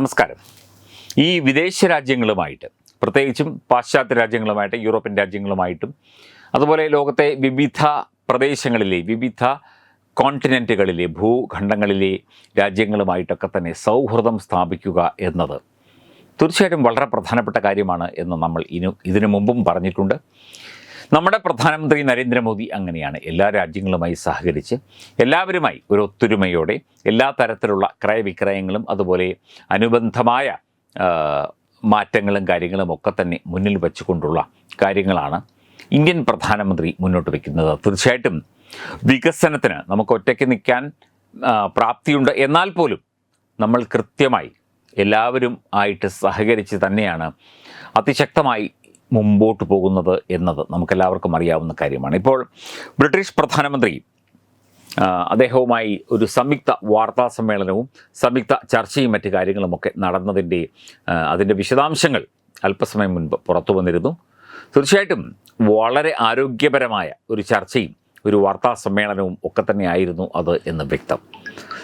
നമസ്കാരം. ഈ വിദേശ രാജ്യങ്ങളുമായിട്ട് പ്രത്യേകിച്ചും പാശ്ചാത്യ രാജ്യങ്ങളുമായിട്ട് യൂറോപ്യൻ രാജ്യങ്ങളുമായിട്ടും അതുപോലെ ലോകത്തെ വിവിധ പ്രദേശങ്ങളിലെ വിവിധ കോണ്ടിനെന്റുകളിലെ ഭൂഖണ്ഡങ്ങളിലെ രാജ്യങ്ങളുമായിട്ടൊക്കെ തന്നെ സൗഹൃദം സ്ഥാപിക്കുക എന്നത് തീർച്ചയായിട്ടും വളരെ പ്രധാനപ്പെട്ട കാര്യമാണ് എന്ന് നമ്മൾ ഇനു ഇതിനു മുമ്പും പറഞ്ഞിട്ടുണ്ട്. നമ്മുടെ പ്രധാനമന്ത്രി നരേന്ദ്രമോദി അങ്ങനെയാണ്. എല്ലാ രാജ്യങ്ങളുമായി സഹകരിച്ച് എല്ലാവരുമായി ഒരു ഒത്തൊരുമയോടെ എല്ലാ തരത്തിലുള്ള ക്രയവിക്രയങ്ങളും അതുപോലെ അനുബന്ധമായ മാറ്റങ്ങളും കാര്യങ്ങളും ഒക്കെ തന്നെ മുന്നിൽ വെച്ചുകൊണ്ടുള്ള കാര്യങ്ങളാണ് ഇന്ത്യൻ പ്രധാനമന്ത്രി മുന്നോട്ട് വയ്ക്കുന്നത് തീർച്ചയായിട്ടും വികസനത്തിന് നമുക്ക് ഒറ്റയ്ക്ക് നിൽക്കാൻ പ്രാപ്തിയുണ്ട്. എന്നാൽ പോലും നമ്മൾ കൃത്യമായി എല്ലാവരും ആയിട്ട് സഹകരിച്ച് തന്നെയാണ് അതിശക്തമായി മുമ്പോട്ട് പോകുന്നത് എന്നത് നമുക്കെല്ലാവർക്കും അറിയാവുന്ന കാര്യമാണ്. ഇപ്പോൾ ബ്രിട്ടീഷ് പ്രധാനമന്ത്രി അദ്ദേഹവുമായി ഒരു സംയുക്ത വാർത്താ സമ്മേളനവും സംയുക്ത ചർച്ചയും മറ്റു കാര്യങ്ങളുമൊക്കെ നടന്നതിന്റെ അതിന്റെ വിശദാംശങ്ങൾ അല്പസമയം മുൻപ് പുറത്തു വന്നിരുന്നു. തീർച്ചയായിട്ടും വളരെ ആരോഗ്യപരമായ ഒരു ചർച്ചയും ഒരു വാർത്താ സമ്മേളനവും ഒക്കെ തന്നെയായിരുന്നു അത് എന്ന് വ്യക്തം.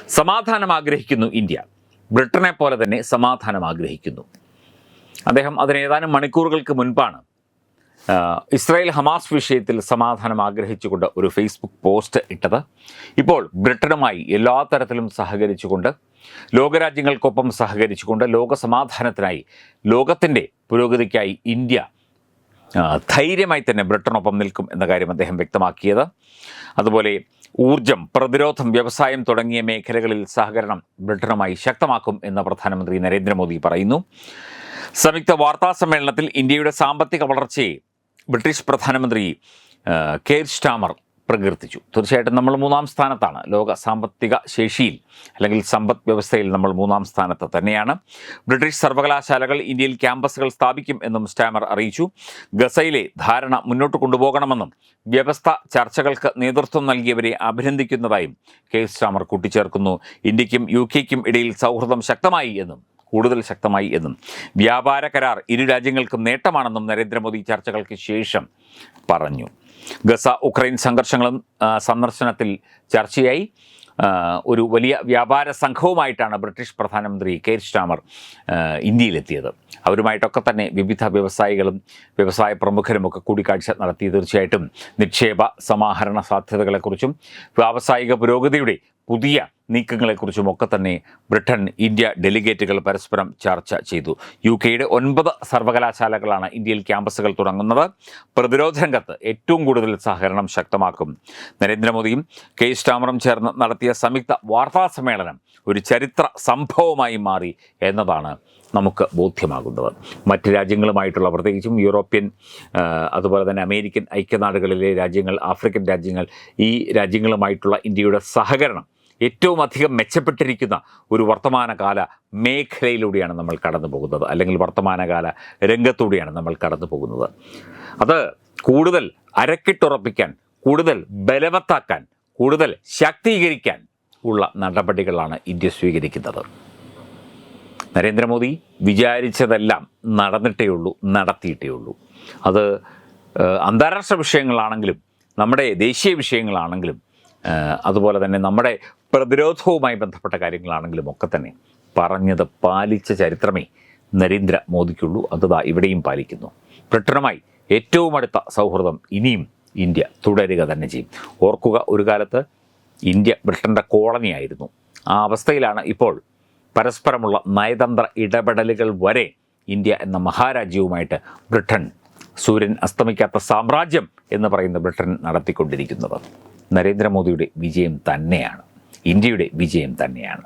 സമാധാനം ആഗ്രഹിക്കുന്നു ഇന്ത്യ. ബ്രിട്ടനെ പോലെ തന്നെ സമാധാനം ആഗ്രഹിക്കുന്നു. അദ്ദേഹം അതിന് ഏതാനും മണിക്കൂറുകൾക്ക് മുൻപാണ് ഇസ്രായേൽ ഹമാസ് വിഷയത്തിൽ സമാധാനം ആഗ്രഹിച്ചുകൊണ്ട് ഒരു ഫേസ്ബുക്ക് പോസ്റ്റ് ഇട്ടത്. ഇപ്പോൾ ബ്രിട്ടനുമായി എല്ലാ തരത്തിലും സഹകരിച്ചുകൊണ്ട് ലോകരാജ്യങ്ങൾക്കൊപ്പം സഹകരിച്ചുകൊണ്ട് ലോക സമാധാനത്തിനായി ലോകത്തിന്റെ പുരോഗതിക്കായി ഇന്ത്യ ധൈര്യമായി തന്നെ ബ്രിട്ടനൊപ്പം നിൽക്കും എന്ന കാര്യം അദ്ദേഹം വ്യക്തമാക്കിയത്. അതുപോലെ ഊർജം പ്രതിരോധം വ്യവസായം തുടങ്ങിയ മേഖലകളിൽ സഹകരണം ബ്രിട്ടനുമായി ശക്തമാക്കും എന്ന് പ്രധാനമന്ത്രി നരേന്ദ്രമോദി പറയുന്നു. സംയുക്ത വാർത്താ സമ്മേളനത്തിൽ ഇന്ത്യയുടെ സാമ്പത്തിക വളർച്ചയെ ബ്രിട്ടീഷ് പ്രധാനമന്ത്രി കെയർ സ്റ്റാമർ പ്രകീർത്തിച്ചു. തീർച്ചയായിട്ടും നമ്മൾ മൂന്നാം സ്ഥാനത്താണ്. ലോക സാമ്പത്തിക ശേഷിയിൽ അല്ലെങ്കിൽ സമ്പദ് വ്യവസ്ഥയിൽ നമ്മൾ മൂന്നാം സ്ഥാനത്ത് തന്നെയാണ്. ബ്രിട്ടീഷ് സർവകലാശാലകൾ ഇന്ത്യയിൽ ക്യാമ്പസുകൾ സ്ഥാപിക്കും എന്നും സ്റ്റാമർ അറിയിച്ചു. ഗസയിലെ ധാരണ മുന്നോട്ട് കൊണ്ടുപോകണമെന്നും വ്യവസ്ഥ ചർച്ചകൾക്ക് നേതൃത്വം നൽകിയവരെ അഭിനന്ദിക്കുന്നതായും കെ സ്റ്റാമർ കൂട്ടിച്ചേർക്കുന്നു. ഇന്ത്യക്കും യു കെക്കും ഇടയിൽ സൗഹൃദം ശക്തമായി എന്നും കൂടുതൽ ശക്തമായി എന്നും. വ്യാപാര കരാർ ഇരു രാജ്യങ്ങൾക്കും നേട്ടമാണെന്നും നരേന്ദ്രമോദി ചർച്ചകൾക്ക് ശേഷം പറഞ്ഞു. ഗസ ഉക്രൈൻ സംഘർഷങ്ങളും സന്ദർശനത്തിൽ ചർച്ചയായി. ഒരു വലിയ വ്യാപാര സംഘവുമായിട്ടാണ് ബ്രിട്ടീഷ് പ്രധാനമന്ത്രി കെയർ സ്റ്റാമർ ഇന്ത്യയിലെത്തിയത്. അവരുമായിട്ടൊക്കെ തന്നെ വിവിധ വ്യവസായികളും വ്യവസായ പ്രമുഖരുമൊക്കെ കൂടിക്കാഴ്ച നടത്തി. തീർച്ചയായിട്ടും നിക്ഷേപ സമാഹരണ സാധ്യതകളെക്കുറിച്ചും വ്യാവസായിക പുരോഗതിയുടെ പുതിയ നീക്കങ്ങളെക്കുറിച്ചും ഒക്കെ തന്നെ ബ്രിട്ടൻ ഇന്ത്യ ഡെലിഗേറ്റുകൾ പരസ്പരം ചർച്ച ചെയ്തു. യു കെയുടെ ഒൻപത് സർവകലാശാലകളാണ് ഇന്ത്യയിൽ ക്യാമ്പസുകൾ തുടങ്ങുന്നത്. പ്രതിരോധ രംഗത്ത് ഏറ്റവും കൂടുതൽ സഹകരണം ശക്തമാക്കും. നരേന്ദ്രമോദിയും കെ സ്റ്റാമറും ചേർന്ന് നടത്തിയ സംയുക്ത വാർത്താ സമ്മേളനം ഒരു ചരിത്ര സംഭവമായി മാറി എന്നതാണ് നമുക്ക് ബോധ്യമാകുന്നത്. മറ്റ് രാജ്യങ്ങളുമായിട്ടുള്ള പ്രത്യേകിച്ചും യൂറോപ്യൻ അതുപോലെ തന്നെ അമേരിക്കൻ ഐക്യനാടുകളിലെ രാജ്യങ്ങൾ ആഫ്രിക്കൻ രാജ്യങ്ങൾ ഈ രാജ്യങ്ങളുമായിട്ടുള്ള ഇന്ത്യയുടെ സഹകരണം ഏറ്റവും അധികം മെച്ചപ്പെട്ടിരിക്കുന്ന ഒരു വർത്തമാനകാല മേഖലയിലൂടെയാണ് നമ്മൾ കടന്നു പോകുന്നത്. അല്ലെങ്കിൽ വർത്തമാനകാല രംഗത്തൂടെയാണ് നമ്മൾ കടന്നു പോകുന്നത്. അത് കൂടുതൽ അരക്കിട്ടുറപ്പിക്കാൻ കൂടുതൽ ബലവത്താക്കാൻ കൂടുതൽ ശാക്തീകരിക്കാൻ ഉള്ള നടപടികളാണ് ഇന്ത്യ സ്വീകരിക്കുന്നത്. നരേന്ദ്രമോദി വിചാരിച്ചതെല്ലാം നടന്നിട്ടേ ഉള്ളൂ നടത്തിയിട്ടേ ഉള്ളൂ. അത് അന്താരാഷ്ട്ര വിഷയങ്ങളാണെങ്കിലും നമ്മുടെ ദേശീയ വിഷയങ്ങളാണെങ്കിലും അതുപോലെ തന്നെ നമ്മുടെ പ്രതിരോധവുമായി ബന്ധപ്പെട്ട കാര്യങ്ങളാണെങ്കിലും ഒക്കെ തന്നെ പറഞ്ഞത് പാലിച്ച ചരിത്രമേ നരേന്ദ്ര മോദിക്കുള്ളൂ. ഇവിടെയും പാലിക്കുന്നു. ബ്രിട്ടനുമായി ഏറ്റവും അടുത്ത സൗഹൃദം ഇനിയും ഇന്ത്യ തുടരുക തന്നെ ചെയ്യും. ഓർക്കുക ഒരു കാലത്ത് ഇന്ത്യ ബ്രിട്ടന്റെ കോളനിയായിരുന്നു. ആ അവസ്ഥയിലാണ് ഇപ്പോൾ പരസ്പരമുള്ള നയതന്ത്ര ഇടപെടലുകൾ വരെ ഇന്ത്യ എന്ന മഹാരാജ്യവുമായിട്ട് ബ്രിട്ടൻ സൂര്യൻ അസ്തമിക്കാത്ത സാമ്രാജ്യം എന്ന് പറയുന്ന ബ്രിട്ടൻ നടത്തിക്കൊണ്ടിരിക്കുന്നത്. നരേന്ദ്രമോദിയുടെ വിജയം തന്നെയാണ്. ഇന്ത്യയുടെ വിജയം തന്നെയാണ്.